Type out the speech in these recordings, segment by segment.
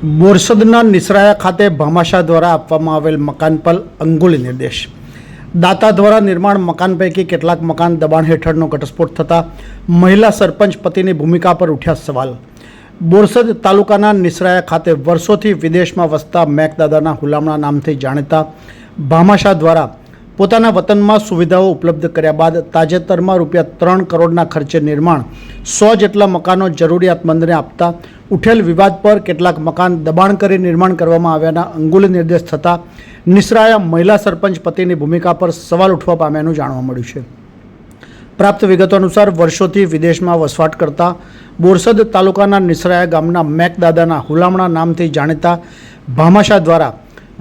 બોરસદના નિસરાયા ખાતે ભામાશા દ્વારા આપવામાં આવેલ મકાન પર અંગુલી નિર્દેશ. દાતા દ્વારા નિર્માણ મકાન પૈકી કેટલાક મકાન દબાણ હેઠળનો ઘટસ્ફોટ થતાં મહિલા સરપંચ પતિની ભૂમિકા પર ઉઠ્યા સવાલ. બોરસદ તાલુકાના નિસરાયા ખાતે વર્ષોથી વિદેશમાં વસતા મેકદાદાના હુલામણા નામથી જાણીતા ભામાશા દ્વારા પોતાના વતનમાં સુવિધાઓ ઉપલબ્ધ કર્યા બાદ તાજેતરમાં રૂપિયા ત્રણ કરોડના ખર્ચે નિર્માણ, સો જેટલા મકાનો જરૂરિયાતમંદને આપતા, ઉઠેલ વિવાદ પર કેટલાક મકાન દબાણ કરી નિર્માણ કરવામાં આવ્યાના અંગુલ નિર્દેશ થતાં, નિસરાયા મહિલા સરપંચ પતિની ભૂમિકા પર સવાલ ઉઠવા પામ્યાનું જાણવા મળ્યું છે. પ્રાપ્ત વિગતો અનુસાર વર્ષોથી વિદેશમાં વસવાટ કરતા, બોરસદ તાલુકાના નિસરાયા ગામના મેકદાદાના હુલામણા નામથી જાણીતા ભામાશા દ્વારા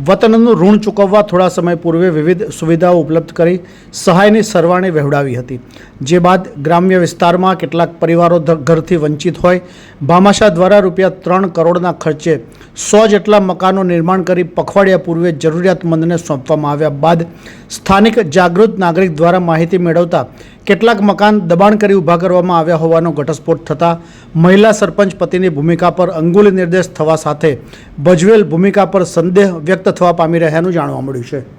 વતનનું ઋણ ચૂકવવા થોડા સમય પૂર્વે વિવિધ સુવિધાઓ ઉપલબ્ધ કરી સહાયની સરવાણી વહેવડાવી હતી. જે બાદ ગ્રામ્ય વિસ્તારમાં કેટલાક પરિવારો ઘરથી વંચિત હોય. ભામાશા દ્વારા રૂપિયા ત્રણ કરોડના ખર્ચે સો જેટલા મકાનો નિર્માણ કરી પખવાડિયા પૂર્વે જરૂરિયાતમંદને સોંપવામાં આવ્યા બાદ સ્થાનિક જાગૃત નાગરિક દ્વારા માહિતી મેળવતા કેટલાક મકાન દબાણ કરી ઊભા કરવામાં આવ્યા હોવાનો ઘટસ્ફોટ થતાં મહિલા સરપંચ પતિની ભૂમિકા પર અંગુલી નિર્દેશ થવા સાથે ભજવેલ ભૂમિકા પર સંદેહ વ્યક્ત થવા પામી રહ્યાનું જાણવા મળ્યું છે.